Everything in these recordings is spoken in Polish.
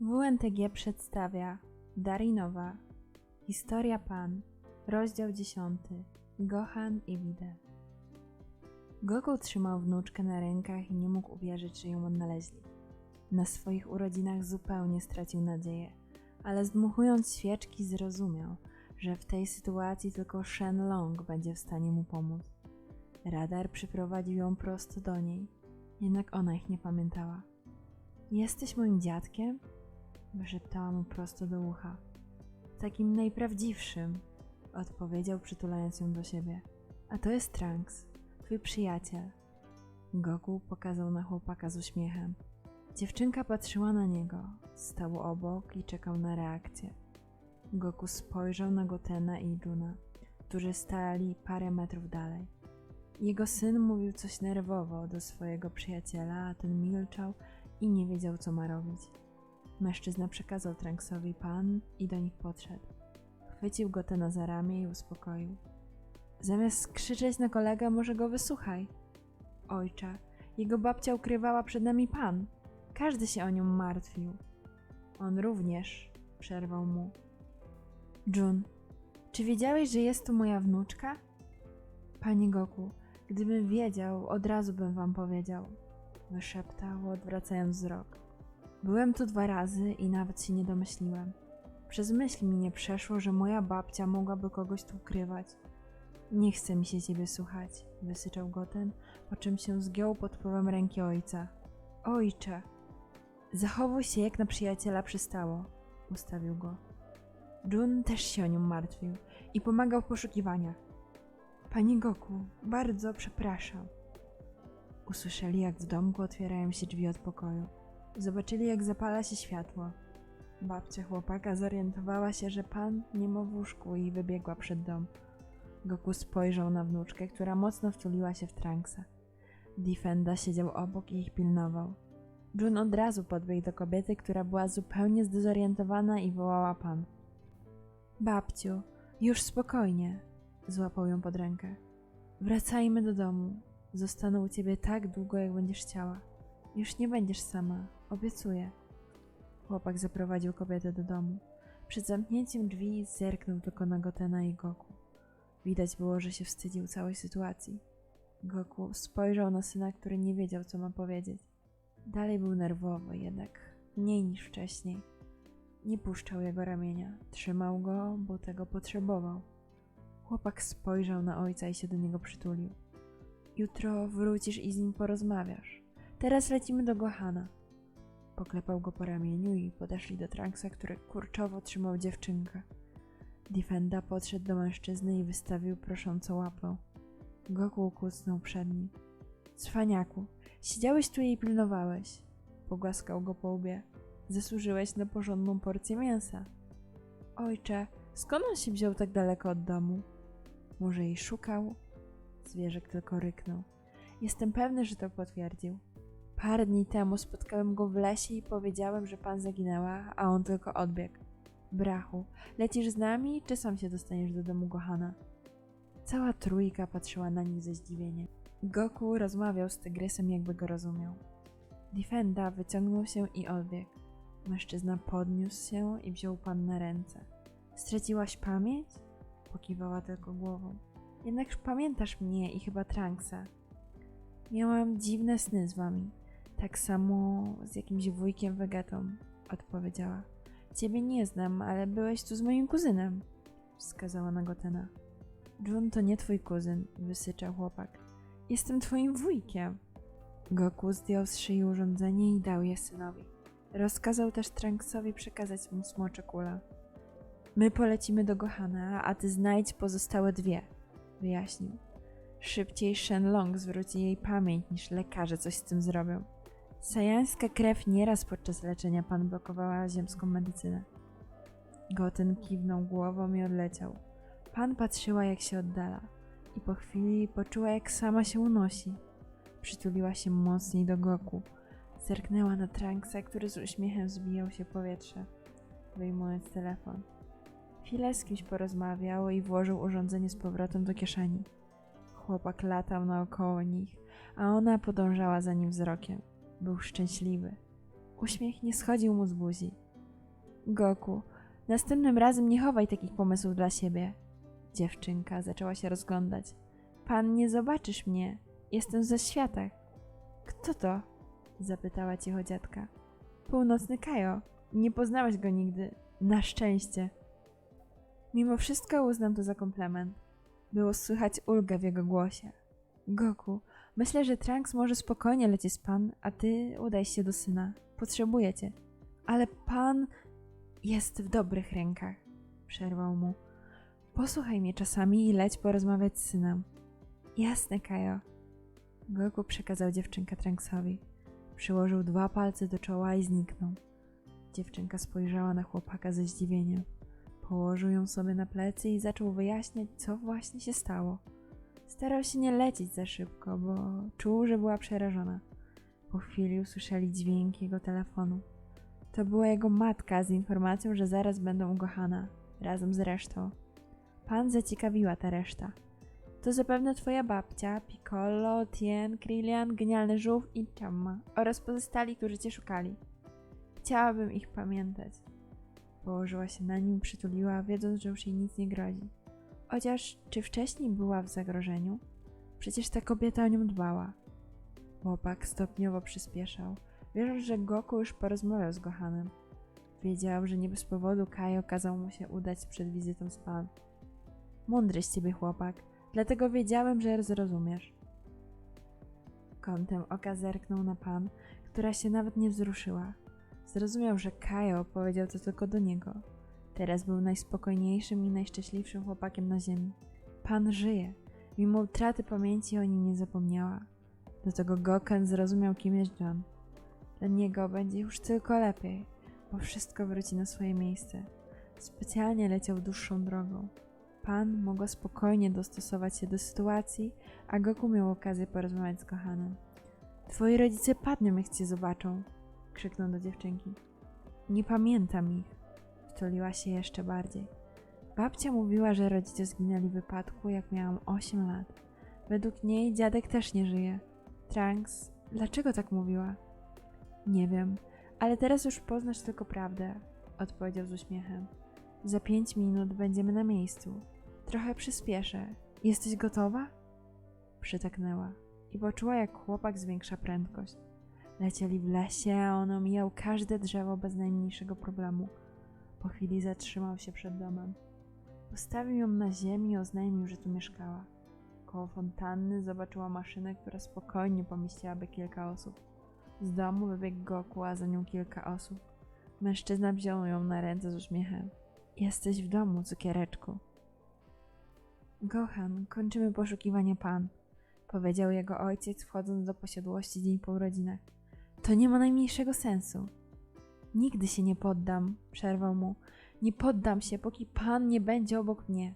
WNTG przedstawia Darinowa Historia Pan Rozdział 10 Gohan i Widę Goku trzymał wnuczkę na rękach i nie mógł uwierzyć, że ją odnaleźli. Na swoich urodzinach zupełnie stracił nadzieję, ale zdmuchując świeczki zrozumiał, że w tej sytuacji tylko Shenlong będzie w stanie mu pomóc. Radar przyprowadził ją prosto do niej, jednak ona ich nie pamiętała. Jesteś moim dziadkiem? Wyszeptała mu prosto do ucha. Takim najprawdziwszym, odpowiedział, przytulając ją do siebie. A to jest Trunks, twój przyjaciel. Goku pokazał na chłopaka z uśmiechem. Dziewczynka patrzyła na niego, stał obok i czekał na reakcję. Goku spojrzał na Gotena i Juna, którzy stali parę metrów dalej. Jego syn mówił coś nerwowo do swojego przyjaciela, a ten milczał i nie wiedział, co ma robić. Mężczyzna przekazał Trunksowi pan i do nich podszedł. Chwycił Gotena za ramię i uspokoił. Zamiast krzyczeć na kolegę, może go wysłuchaj. Ojcze, jego babcia ukrywała przed nami pan. Każdy się o nią martwił. On również, przerwał mu. Jun, czy wiedziałeś, że jest tu moja wnuczka? Panie Goku, gdybym wiedział, od razu bym wam powiedział, wyszeptał, odwracając wzrok. Byłem tu dwa razy i nawet się nie domyśliłem. Przez myśl mi nie przeszło, że moja babcia mogłaby kogoś tu ukrywać. Nie chce mi się ciebie słuchać, wysyczał Goten, po czym się zgiął pod wpływem ręki ojca. Ojcze! Zachowuj się jak na przyjaciela przystało, ustawił go. Jun też się o nią martwił i pomagał w poszukiwaniach. Panie Goku, bardzo przepraszam. Usłyszeli, jak w domku otwierają się drzwi od pokoju. Zobaczyli, jak zapala się światło. Babcia chłopaka zorientowała się, że pan nie ma w łóżku i wybiegła przed dom. Goku spojrzał na wnuczkę, która mocno wtuliła się w Trunksa. Defenda siedział obok i ich pilnował. Jun od razu podbiegł do kobiety, która była zupełnie zdezorientowana i wołała pan. Babciu, już spokojnie, złapał ją pod rękę. Wracajmy do domu. Zostanę u ciebie tak długo, jak będziesz chciała. Już nie będziesz sama, obiecuję. Chłopak zaprowadził kobietę do domu. Przed zamknięciem drzwi zerknął tylko na Gotena i Goku. Widać było, że się wstydził całej sytuacji. Goku spojrzał na syna, który nie wiedział, co ma powiedzieć. Dalej był nerwowy, jednak mniej niż wcześniej. Nie puszczał jego ramienia, trzymał go, bo tego potrzebował. Chłopak spojrzał na ojca i się do niego przytulił. Jutro wrócisz i z nim porozmawiasz. Teraz lecimy do Gohana. Poklepał go po ramieniu i podeszli do Trunksa, który kurczowo trzymał dziewczynkę. Defenda podszedł do mężczyzny i wystawił prosząco łapę. Goku kucnął przed nim. Cwaniaku, siedziałeś tu i pilnowałeś. Pogłaskał go po łbie. Zasłużyłeś na porządną porcję mięsa. Ojcze, skąd on się wziął tak daleko od domu? Może jej szukał? Zwierzek tylko ryknął. Jestem pewny, że to potwierdził. Parę dni temu spotkałem go w lesie i powiedziałem, że pan zaginęła, a on tylko odbiegł. Brachu, lecisz z nami, czy sam się dostaniesz do domu Gohana? Cała trójka patrzyła na nich ze zdziwieniem. Goku rozmawiał z tygrysem, jakby go rozumiał. Defenda wyciągnął się i odbiegł. Mężczyzna podniósł się i wziął pan na ręce. Straciłaś pamięć? Pokiwała tylko głową. Jednakż pamiętasz mnie i chyba Trunksa. Miałam dziwne sny z wami. Tak samo z jakimś wujkiem Vegetą, odpowiedziała. Ciebie nie znam, ale byłeś tu z moim kuzynem, wskazała na Gotena. Jun to nie twój kuzyn, wysyczał chłopak. Jestem twoim wujkiem. Goku zdjął z szyi urządzenie i dał je synowi. Rozkazał też Trunksowi przekazać mu smocze kule. My polecimy do Gohana, a ty znajdź pozostałe dwie, wyjaśnił. Szybciej Shenlong zwróci jej pamięć, niż lekarze coś z tym zrobią. Sajańska krew nieraz podczas leczenia pan blokowała ziemską medycynę. Goten kiwnął głową i odleciał. Pan patrzyła, jak się oddala i po chwili poczuła, jak sama się unosi. Przytuliła się mocniej do Goku. Zerknęła na Trunksa, który z uśmiechem zbijał się powietrze, wyjmując telefon. Chwilę z kimś porozmawiał i włożył urządzenie z powrotem do kieszeni. Chłopak latał naokoło nich, a ona podążała za nim wzrokiem. Był szczęśliwy. Uśmiech nie schodził mu z buzi. Goku, następnym razem nie chowaj takich pomysłów dla siebie. Dziewczynka zaczęła się rozglądać. Pan nie zobaczysz mnie. Jestem ze światach. Kto to? zapytała cicho dziadka. Północny Kajo. Nie poznałeś go nigdy. Na szczęście. Mimo wszystko uznam to za komplement. Było słychać ulgę w jego głosie. Goku, myślę, że Trunks może spokojnie lecieć z pan, a ty udaj się do syna. Potrzebuję cię. Ale pan jest w dobrych rękach, przerwał mu. Posłuchaj mnie czasami i leć porozmawiać z synem. Jasne, Kajo. Goku przekazał dziewczynkę Trunksowi. Przyłożył dwa palce do czoła i zniknął. Dziewczynka spojrzała na chłopaka ze zdziwieniem. Położył ją sobie na plecy i zaczął wyjaśniać, co właśnie się stało. Starał się nie lecieć za szybko, bo czuł, że była przerażona. Po chwili usłyszeli dźwięk jego telefonu. To była jego matka z informacją, że zaraz będą u Gohana, razem z resztą. Pan zaciekawiła ta reszta. To zapewne twoja babcia, Piccolo, Tien, Krillian, Genialny Żółw i Chamma oraz pozostali, którzy cię szukali. Chciałabym ich pamiętać. Położyła się na nim, przytuliła, wiedząc, że już jej nic nie grozi. Chociaż czy wcześniej była w zagrożeniu? Przecież ta kobieta o nią dbała. Chłopak stopniowo przyspieszał, wierząc, że Goku już porozmawiał z Gohanem. Wiedział, że nie bez powodu Kajo kazał mu się udać przed wizytą z pan. Mądry z ciebie chłopak, dlatego wiedziałem, że zrozumiesz. Kątem oka zerknął na pan, która się nawet nie wzruszyła. Zrozumiał, że Kajo powiedział to tylko do niego. Teraz był najspokojniejszym i najszczęśliwszym chłopakiem na ziemi. Pan żyje. Mimo utraty pamięci o nim nie zapomniała. Do tego Goken zrozumiał, kim jest John. Dla niego będzie już tylko lepiej, bo wszystko wróci na swoje miejsce. Specjalnie leciał dłuższą drogą. Pan mogła spokojnie dostosować się do sytuacji, a Goku miał okazję porozmawiać z kochanem. Twoi rodzice padną, jak cię zobaczą, krzyknął do dziewczynki. Nie pamiętam ich, wtuliła się jeszcze bardziej. Babcia mówiła, że rodzice zginęli w wypadku, jak miałam 8 lat. Według niej dziadek też nie żyje. Trunks, dlaczego tak mówiła? Nie wiem, ale teraz już poznasz tylko prawdę, odpowiedział z uśmiechem. Za pięć minut będziemy na miejscu. Trochę przyspieszę. Jesteś gotowa? Przytaknęła i poczuła, jak chłopak zwiększa prędkość. Lecieli w lesie, a on omijał każde drzewo bez najmniejszego problemu. Po chwili zatrzymał się przed domem. Postawił ją na ziemi i oznajmił, że tu mieszkała. Koło fontanny zobaczyła maszynę, która spokojnie pomieściłaby kilka osób. Z domu wybiegł Goku, a za nią kilka osób. Mężczyzna wziął ją na ręce z uśmiechem. Jesteś w domu, cukiereczku. Gohan, kończymy poszukiwanie pan, powiedział jego ojciec, wchodząc do posiadłości dzień po urodzinach. To nie ma najmniejszego sensu. Nigdy się nie poddam, przerwał mu. Nie poddam się, póki pan nie będzie obok mnie.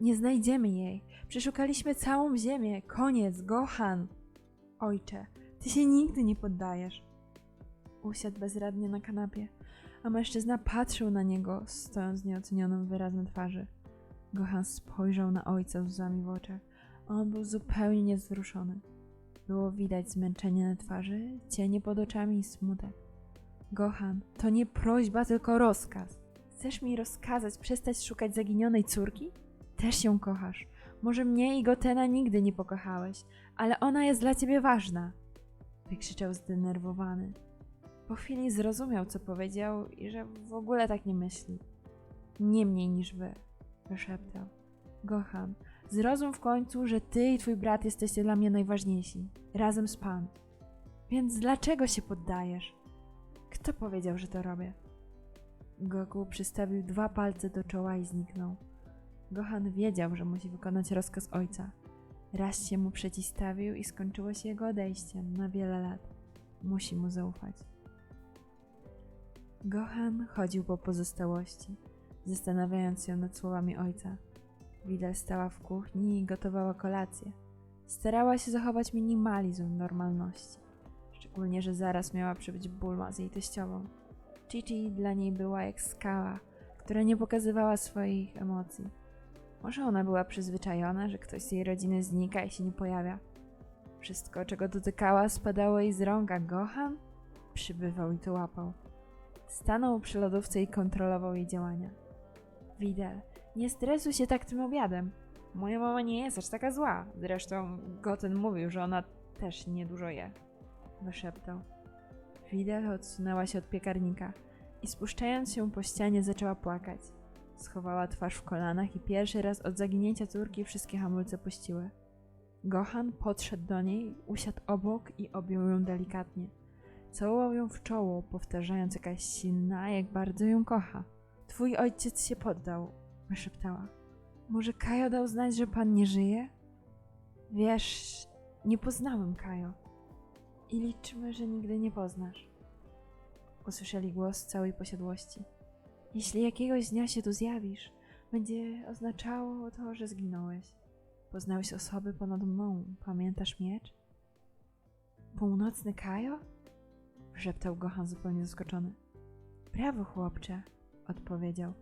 Nie znajdziemy jej. Przeszukaliśmy całą ziemię. Koniec, Gohan. Ojcze, ty się nigdy nie poddajesz. Usiadł bezradnie na kanapie, a mężczyzna patrzył na niego, stojąc z nieocenionym wyrazem twarzy. Gohan spojrzał na ojca z łzami w oczach, a on był zupełnie niewzruszony. Było widać zmęczenie na twarzy, cienie pod oczami i smutek. Gohan, to nie prośba, tylko rozkaz. Chcesz mi rozkazać przestać szukać zaginionej córki? Też ją kochasz. Może mnie i Gotena nigdy nie pokochałeś, ale ona jest dla ciebie ważna. Wykrzyczał zdenerwowany. Po chwili zrozumiał, co powiedział i że w ogóle tak nie myśli. Nie mniej niż wy, wyszeptał. Gohan, zrozum w końcu, że ty i twój brat jesteście dla mnie najważniejsi, razem z pan. Więc dlaczego się poddajesz? Kto powiedział, że to robię? Goku przystawił dwa palce do czoła i zniknął. Gohan wiedział, że musi wykonać rozkaz ojca. Raz się mu przeciwstawił i skończyło się jego odejściem na wiele lat. Musi mu zaufać. Gohan chodził po pozostałości, zastanawiając się nad słowami ojca. Widel stała w kuchni i gotowała kolację. Starała się zachować minimalizm normalności. Szczególnie, że zaraz miała przybyć Bulma z jej teściową. Chichi dla niej była jak skała, która nie pokazywała swoich emocji. Może ona była przyzwyczajona, że ktoś z jej rodziny znika i się nie pojawia. Wszystko, czego dotykała, spadało jej z rąk, a Gohan przybywał i to łapał. Stanął przy lodówce i kontrolował jej działania. Widel, nie stresuj się tak tym obiadem. Moja mama nie jest aż taka zła. Zresztą Goten mówił, że ona też niedużo je. Wyszeptał. Widel odsunęła się od piekarnika i spuszczając się po ścianie zaczęła płakać. Schowała twarz w kolanach i pierwszy raz od zaginięcia córki wszystkie hamulce puściły. Gohan podszedł do niej, usiadł obok i objął ją delikatnie. Całował ją w czoło, powtarzając jakaś silna, jak bardzo ją kocha. Twój ojciec się poddał, wyszeptała. Może Kajo dał znać, że pan nie żyje? Wiesz, nie poznałem Kajo. I liczymy, że nigdy nie poznasz. Usłyszeli głos całej posiadłości. Jeśli jakiegoś dnia się tu zjawisz, będzie oznaczało to, że zginąłeś. Poznałeś osoby ponad mną. Pamiętasz miecz? Północny Kajo? Szeptał Gohan zupełnie zaskoczony. Brawo, chłopcze, odpowiedział.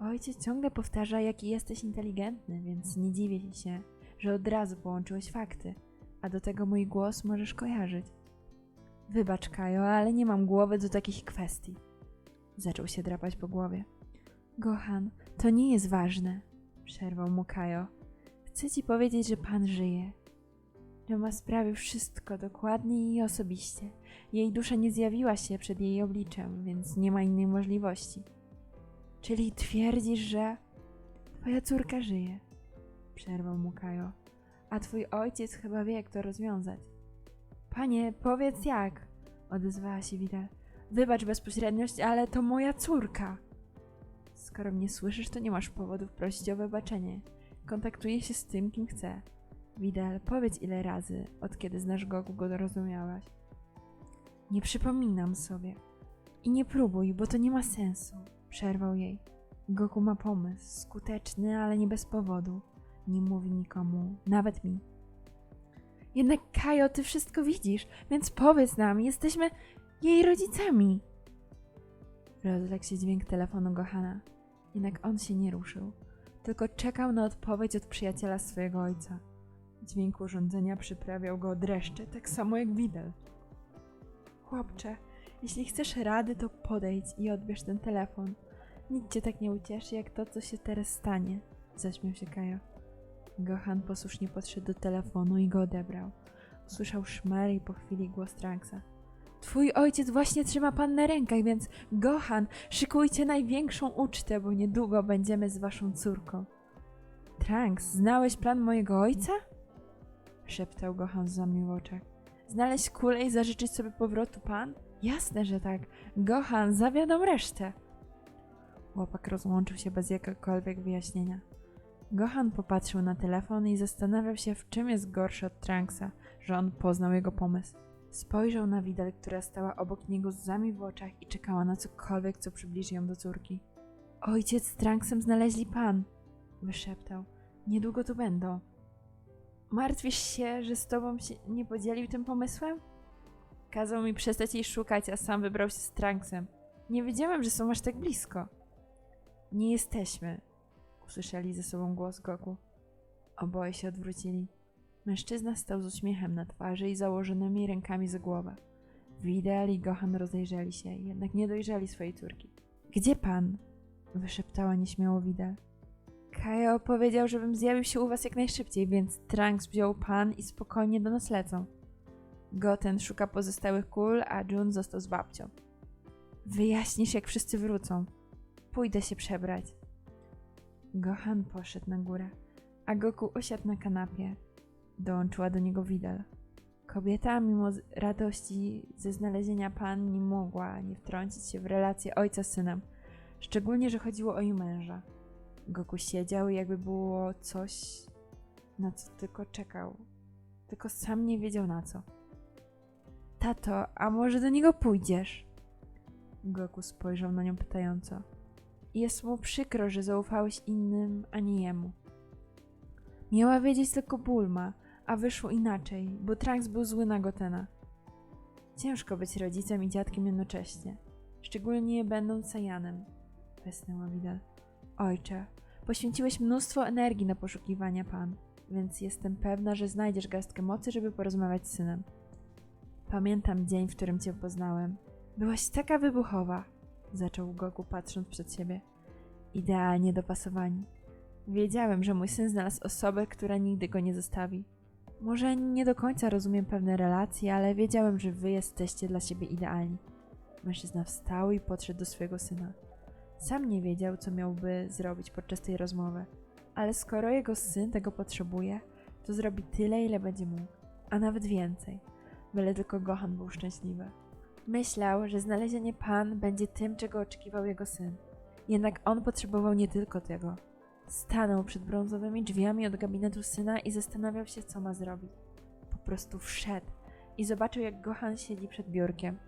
Ojciec ciągle powtarza, jaki jesteś inteligentny, więc nie dziwię się, że od razu połączyłeś fakty, a do tego mój głos możesz kojarzyć. Wybacz, Kajo, ale nie mam głowy do takich kwestii. Zaczął się drapać po głowie. Gohan, to nie jest ważne, przerwał mu Kajo. Chcę ci powiedzieć, że pan żyje. Roma sprawił wszystko dokładnie i osobiście. Jej dusza nie zjawiła się przed jej obliczem, więc nie ma innej możliwości. Czyli twierdzisz, że twoja córka żyje? Przerwał mu Kajo. A twój ojciec chyba wie, jak to rozwiązać. Panie, powiedz jak, odezwała się Widel. Wybacz bezpośredniość, ale to moja córka. Skoro mnie słyszysz, to nie masz powodów prosić o wybaczenie. Kontaktuję się z tym, kim chcę. Widel, powiedz ile razy, od kiedy znasz Gogu, go dorozumiałaś. Nie przypominam sobie. I nie próbuj, bo to nie ma sensu. Przerwał jej. Goku ma pomysł, skuteczny, ale nie bez powodu. Nie mówi nikomu, nawet mi. Jednak Kajo, ty wszystko widzisz, więc powiedz nam, jesteśmy jej rodzicami. Rozległ się dźwięk telefonu Gohana. Jednak on się nie ruszył, tylko czekał na odpowiedź od przyjaciela swojego ojca. Dźwięk urządzenia przyprawiał go o dreszcze, tak samo jak Widel. Chłopcze, jeśli chcesz rady, to podejdź i odbierz ten telefon. Nic cię tak nie ucieszy, jak to, co się teraz stanie, zaśmiał się Kajo. Gohan posłusznie podszedł do telefonu i go odebrał. Usłyszał szmer i po chwili głos Tranksa. Twój ojciec właśnie trzyma pan na rękach, więc Gohan, szykujcie największą ucztę, bo niedługo będziemy z waszą córką. Trunks, znałeś plan mojego ojca? Szeptał Gohan z łzami w oczach. Znaleźć kulę i zażyczyć sobie powrotu pan? Jasne, że tak. Gohan, zawiadam resztę. Chłopak rozłączył się bez jakiegokolwiek wyjaśnienia. Gohan popatrzył na telefon i zastanawiał się, w czym jest gorszy od Trunksa, że on poznał jego pomysł. Spojrzał na Widel, która stała obok niego z łzami w oczach i czekała na cokolwiek, co przybliży ją do córki. Ojciec z Trunksem znaleźli pan, wyszeptał. Niedługo tu będą. Martwisz się, że z tobą się nie podzielił tym pomysłem? Kazał mi przestać jej szukać, a sam wybrał się z Trunksem. Nie wiedziałem, że są aż tak blisko. Nie jesteśmy, usłyszeli ze sobą głos Goku. Oboje się odwrócili. Mężczyzna stał z uśmiechem na twarzy i założonymi rękami za głowę. Widel i Gohan rozejrzeli się, jednak nie dojrzeli swojej córki. Gdzie pan? wyszeptała nieśmiało Widel. Kajo powiedział, żebym zjawił się u was jak najszybciej, więc Trunks wziął pan i spokojnie do nas lecą. Goten szuka pozostałych kul, a Jun został z babcią. Wyjaśnisz, jak wszyscy wrócą. Pójdę się przebrać. Gohan poszedł na górę, a Goku usiadł na kanapie. Dołączyła do niego Widel. Kobieta, mimo radości ze znalezienia pan, nie mogła nie wtrącić się w relację ojca z synem, szczególnie, że chodziło o jej męża. Goku siedział, jakby było coś, na co tylko czekał. Tylko sam nie wiedział na co. Tato, a może do niego pójdziesz? Goku spojrzał na nią pytająco. Jest mu przykro, że zaufałeś innym, a nie jemu. Miała wiedzieć tylko Bulma, a wyszło inaczej, bo Trunks był zły na Gotena. Ciężko być rodzicem i dziadkiem jednocześnie, szczególnie będąc Saiyanem, westnęła Widel. Ojcze, poświęciłeś mnóstwo energii na poszukiwania pan, więc jestem pewna, że znajdziesz garstkę mocy, żeby porozmawiać z synem. Pamiętam dzień, w którym cię poznałem. Byłaś taka wybuchowa. Zaczął Goku patrząc przed siebie. Idealnie dopasowani. Wiedziałem, że mój syn znalazł osobę, która nigdy go nie zostawi. Może nie do końca rozumiem pewne relacje, ale wiedziałem, że wy jesteście dla siebie idealni. Mężczyzna wstał i podszedł do swojego syna. Sam nie wiedział, co miałby zrobić podczas tej rozmowy, ale skoro jego syn tego potrzebuje, to zrobi tyle, ile będzie mógł, a nawet więcej, byle tylko Gohan był szczęśliwy. Myślał, że znalezienie pan będzie tym, czego oczekiwał jego syn. Jednak on potrzebował nie tylko tego. Stanął przed brązowymi drzwiami od gabinetu syna i zastanawiał się, co ma zrobić. Po prostu wszedł i zobaczył, jak Gohan siedzi przed biurkiem.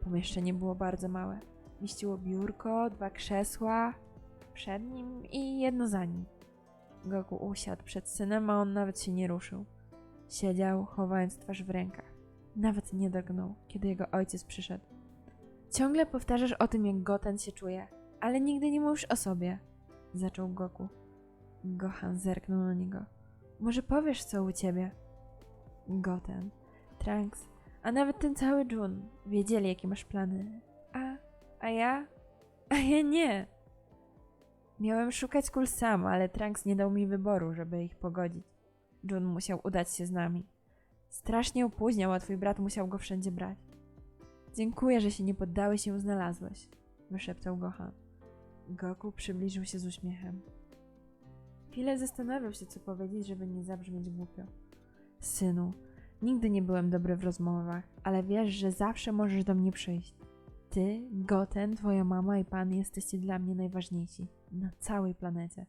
Pomieszczenie było bardzo małe. Mieściło biurko, dwa krzesła przed nim i jedno za nim. Goku usiadł przed synem, a on nawet się nie ruszył. Siedział, chowając twarz w rękach. Nawet nie drgnął, kiedy jego ojciec przyszedł. Ciągle powtarzasz o tym, jak Goten się czuje, ale nigdy nie mówisz o sobie, zaczął Goku. Gohan zerknął na niego. Może powiesz, co u ciebie? Goten, Trunks, a nawet ten cały Jun wiedzieli, jakie masz plany. A, a ja? A ja nie. Miałem szukać kul sam, ale Trunks nie dał mi wyboru, żeby ich pogodzić. Jun musiał udać się z nami. Strasznie opóźniał, a twój brat musiał go wszędzie brać. Dziękuję, że się nie poddałeś i znalazłeś, wyszeptał Gohan. Goku przybliżył się z uśmiechem. Chwilę zastanawiał się, co powiedzieć, żeby nie zabrzmieć głupio. Synu, nigdy nie byłem dobry w rozmowach, ale wiesz, że zawsze możesz do mnie przyjść. Ty, Goten, twoja mama i pan jesteście dla mnie najważniejsi na całej planecie.